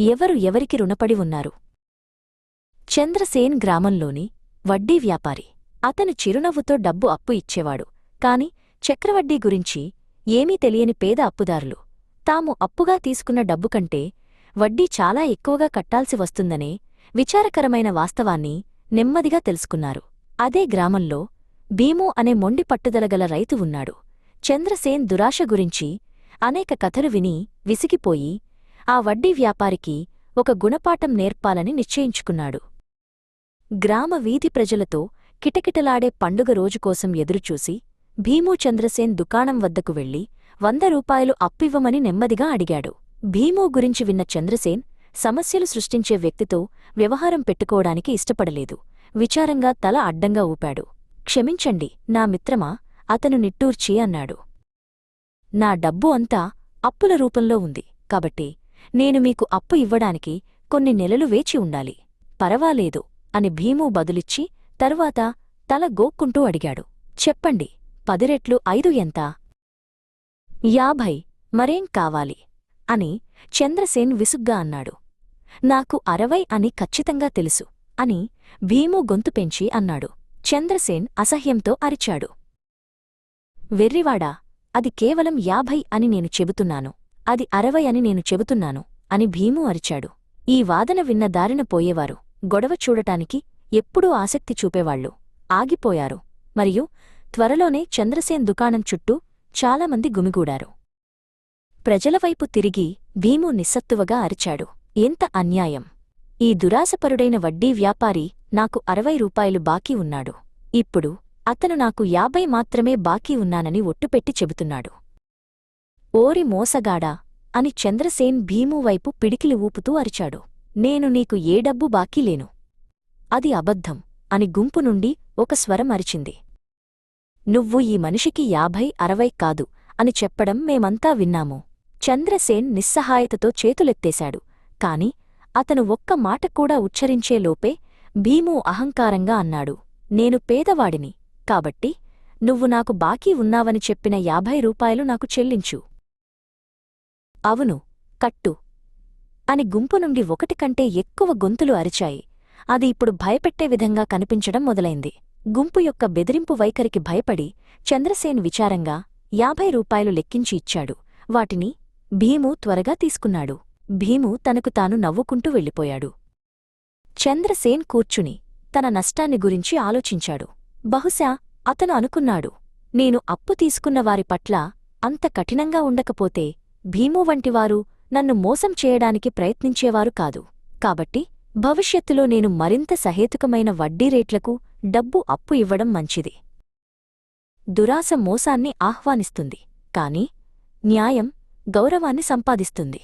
ఎవరు ఎవరికి రుణపడి ఉన్నారు? చంద్రసేన్ గ్రామంలోని వడ్డీ వ్యాపారి. అతను చిరునవ్వుతో డబ్బు అప్పు ఇచ్చేవాడు. కాని చక్రవడ్డీ గురించి ఏమీ తెలియని పేద అప్పుదారులు. తాము అప్పుగా తీసుకున్న డబ్బు కంటే వడ్డీ చాలా ఎక్కువగా కట్టాల్సి వస్తుందనే విచారకరమైన వాస్తవాన్ని నెమ్మదిగా తెలుసుకున్నారు. అదే గ్రామంలో భీము అనే మొండి పట్టుదలగల రైతు ఉన్నాడు. చంద్రసేన్ దురాశ గురించి అనేక కథలు విని విసిగిపోయి ఆ వడ్డీ వ్యాపారికి ఒక గుణపాఠం నేర్పాలని నిశ్చయించుకున్నాడు. గ్రామ వీధి ప్రజలతో కిటకిటలాడే పండుగ రోజుకోసం ఎదురుచూసి భీము చంద్రసేన్ దుకాణం వద్దకు వెళ్ళి వంద రూపాయలు అప్పివ్వమని నెమ్మదిగా అడిగాడు. భీము గురించి విన్న చంద్రసేన్ సమస్యలు సృష్టించే వ్యక్తితో వ్యవహారం పెట్టుకోవడానికి ఇష్టపడలేదు. విచారంగా తల అడ్డంగా ఊపాడు. క్షమించండి నా మిత్రమా అతను నిట్టూర్చి అన్నాడు. నా డబ్బు అంతా అప్పుల రూపంలో ఉంది కాబట్టి నేను మీకు అప్పు ఇవ్వడానికి కొన్ని నెలలు వేచి ఉండాలి. పరవాలేదు అని భీము బదులిచ్చి తరువాత తల గోక్కుంటూ అడిగాడు. చెప్పండి పదిరెట్లు ఐదు ఎంత? యాభై మరేం కావాలి? అని చంద్రసేన్ విసుగ్గా అన్నాడు. నాకు అరవై అని ఖచ్చితంగా తెలుసు అని భీము గొంతు పెంచి అన్నాడు. చంద్రసేన్ అసహ్యంతో అరిచాడు. వెర్రివాడా అది కేవలం యాభై అని నేను చెబుతున్నాను. అది అరవై అని నేను చెబుతున్నాను అని భీము అరిచాడు. ఈ వాదన విన్న దారిన పోయేవారు గొడవ చూడటానికి ఎప్పుడూ ఆసక్తి చూపేవాళ్ళు ఆగిపోయారు. మరియు త్వరలోనే చంద్రసేన్ దుకాణం చుట్టూ చాలామంది గుమిగూడారు. ప్రజలవైపు తిరిగి భీము నిస్సత్తువగా అరిచాడు. ఎంత అన్యాయం! ఈ దురాశపరుడైన వడ్డీ వ్యాపారి నాకు అరవై రూపాయలు బాకీ ఉన్నాడు. ఇప్పుడు అతను నాకు యాభై మాత్రమే బాకీ ఉన్నానని ఒట్టుపెట్టి చెబుతున్నాడు. ఓరి మోసగాడా అని చంద్రసేన్ భీమువైపు పిడికిలి ఊపుతూ అరిచాడు. నేను నీకు ఏ డబ్బు బాకీలేను అది అబద్ధం అని గుంపు నుండి ఒక స్వరం అరిచింది. నువ్వు ఈ మనిషికి యాభై అరవై కాదు అని చెప్పడం మేమంతా విన్నాము. చంద్రసేన్ నిస్సహాయతతో చేతులెత్తేశాడు. కాని అతను ఒక్క మాట కూడా ఉచ్చరించేలోపే భీము అహంకారంగా అన్నాడు. నేను పేదవాడిని కాబట్టి నువ్వు నాకు బాకీ ఉన్నావని చెప్పిన యాభై రూపాయలు నాకు చెల్లించు. అవును కట్టు. అని గుంపు నుండి ఒకటి కంటే ఎక్కువ గొంతులు అరిచాయి. అది ఇప్పుడు భయపెట్టే విధంగా కనిపించడం మొదలైంది. గుంపు యొక్క బెదిరింపు వైఖరికి భయపడి చంద్రసేన్ విచారంగా యాభై రూపాయలు లెక్కించి ఇచ్చాడు. వాటిని భీము త్వరగా తీసుకున్నాడు. భీము తనకు తాను నవ్వుకుంటూ వెళ్ళిపోయాడు. చంద్రసేన్ కూర్చుని తన నష్టాన్ని గురించి ఆలోచించాడు. బహుశా అతను అనుకున్నాడు నేను అప్పు తీసుకున్న వారి పట్ల అంత కఠినంగా ఉండకపోతే భీము వంటివారు నన్ను మోసం చేయడానికి ప్రయత్నించేవారు కాదు. కాబట్టి భవిష్యత్తులో నేను మరింత సహేతుకమైన వడ్డీ రేట్లకు డబ్బు అప్పు ఇవ్వడం మంచిది. దురాశ మోసాన్ని ఆహ్వానిస్తుంది. కాని న్యాయం గౌరవాన్ని సంపాదిస్తుంది.